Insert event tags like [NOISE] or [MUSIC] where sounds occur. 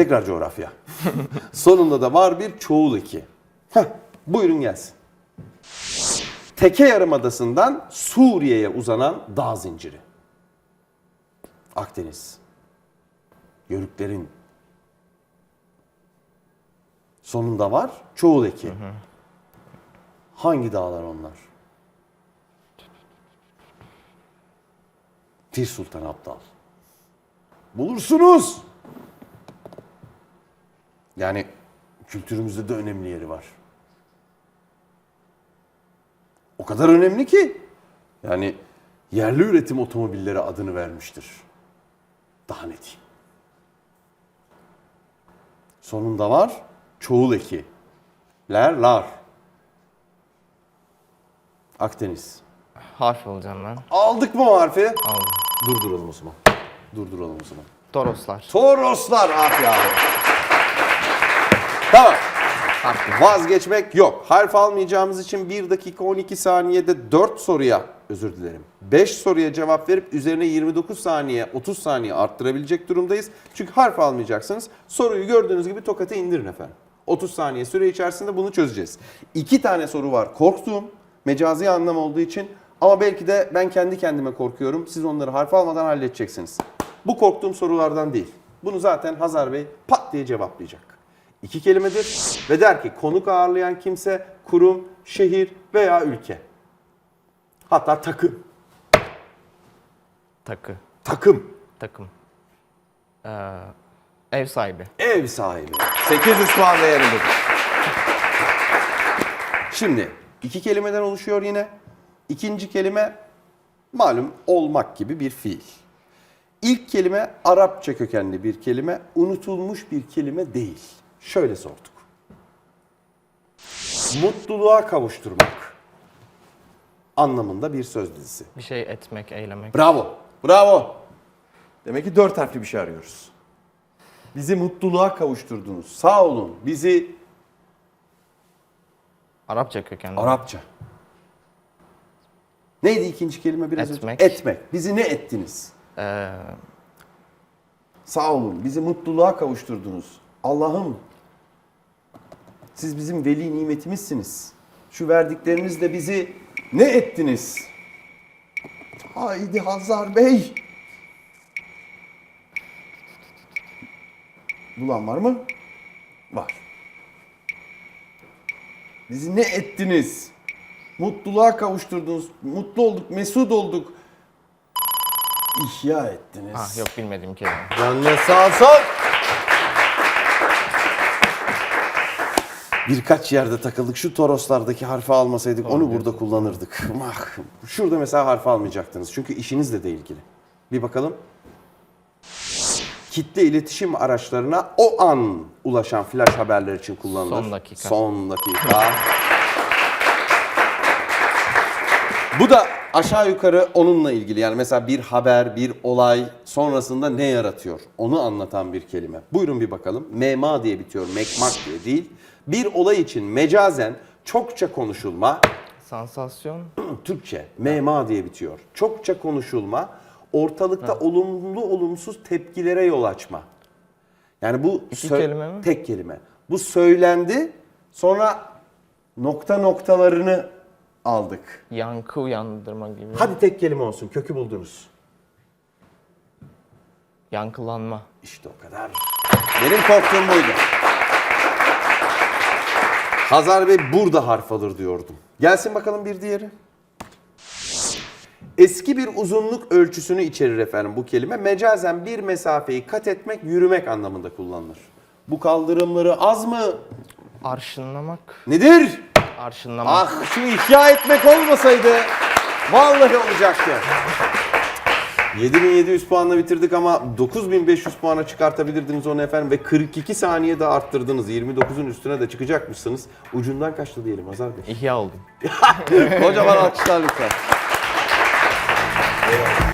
Tekrar coğrafya. [LAUGHS] Sonunda da var bir çoğul eki. Heh, buyurun gelsin. Teke Yarımadası'ndan Suriye'ye uzanan dağ zinciri. Akdeniz. Yörüklerin. Sonunda var çoğul eki. Hangi dağlar onlar? Tir Sultan Abdal. Bulursunuz. Yani kültürümüzde de önemli yeri var. O kadar önemli ki yani yerli üretim otomobillere adını vermiştir. Daha ne diyeyim? Sonunda var çoğul eki. Ler, lar. Akdeniz. Harf alacağım ben. Aldık mı o harfi? Aldım. Durduralım o zaman. Durduralım o zaman. Toroslar. Toroslar ah ya. Tamam. Vazgeçmek yok. Harf almayacağımız için 1 dakika 12 saniyede 4 soruya özür dilerim. 5 soruya cevap verip üzerine 29 saniye 30 saniye arttırabilecek durumdayız. Çünkü harf almayacaksınız. Soruyu gördüğünüz gibi tokata indirin efendim. 30 saniye süre içerisinde bunu çözeceğiz. İki tane soru var. Korktuğum mecazi anlam olduğu için ama belki de ben kendi kendime korkuyorum. Siz onları harf almadan halledeceksiniz. Bu korktuğum sorulardan değil. Bunu zaten Hazar Bey pat diye cevaplayacak. İki kelimedir ve der ki konuk ağırlayan kimse kurum, şehir veya ülke. Hatta takım. Takı. Takım. Takım. Ee, ev sahibi. Ev sahibi. 800 puan değerindedir. Şimdi iki kelimeden oluşuyor yine. İkinci kelime malum olmak gibi bir fiil. İlk kelime Arapça kökenli bir kelime, unutulmuş bir kelime değil. Şöyle sorduk. Mutluluğa kavuşturmak anlamında bir söz dizisi. Bir şey etmek, eylemek. Bravo. Bravo. Demek ki dört harfli bir şey arıyoruz. Bizi mutluluğa kavuşturdunuz. Sağ olun. Bizi Arapça kökenli. Arapça. Neydi ikinci kelime biraz Etmek. önce? Etmek. Bizi ne ettiniz? Ee, Sağ olun. Bizi mutluluğa kavuşturdunuz. Allah'ım siz bizim veli nimetimizsiniz. Şu verdiklerinizle bizi ne ettiniz? Haydi Hazar Bey. Bulan var mı? Var. Bizi ne ettiniz? Mutluluğa kavuşturdunuz. Mutlu olduk, mesut olduk. İhya ettiniz. ah yok bilmediğim kelime. Canına sağ olsun. Birkaç yerde takıldık. Şu Toroslardaki harfi almasaydık onu burada kullanırdık. Mah. Şurada mesela harfi almayacaktınız. Çünkü işinizle de ilgili. Bir bakalım. Kitle iletişim araçlarına o an ulaşan flash haberler için kullanılır. Son dakika. Son dakika. Bu da aşağı yukarı onunla ilgili. Yani mesela bir haber, bir olay sonrasında ne yaratıyor? Onu anlatan bir kelime. Buyurun bir bakalım. Mema diye bitiyor, mekmak diye değil. Bir olay için mecazen çokça konuşulma, Sansasyon. [CLEARS THROAT] Türkçe mema diye bitiyor. Çokça konuşulma, ortalıkta olumlu olumsuz tepkilere yol açma. Yani bu İki kelime mi? tek kelime. Bu söylendi, sonra nokta noktalarını aldık. Yankı uyandırma gibi. Hadi tek kelime olsun. Kökü buldunuz. Yankılanma. İşte o kadar. Benim korktuğum buydu. Hazar Bey burada harf alır diyordum. Gelsin bakalım bir diğeri. Eski bir uzunluk ölçüsünü içerir efendim bu kelime. Mecazen bir mesafeyi kat etmek, yürümek anlamında kullanılır. Bu kaldırımları az mı? Arşınlamak. Nedir? Arşınlamak. Ah şu ihya etmek olmasaydı vallahi olacaktı. 7700 puanla bitirdik ama 9500 puana çıkartabilirdiniz onu efendim ve 42 saniye de arttırdınız. 29'un üstüne de çıkacakmışsınız. Ucundan kaçtı diyelim Hazar Bey. İhya oldum. [LAUGHS] Kocaman alkışlar lütfen.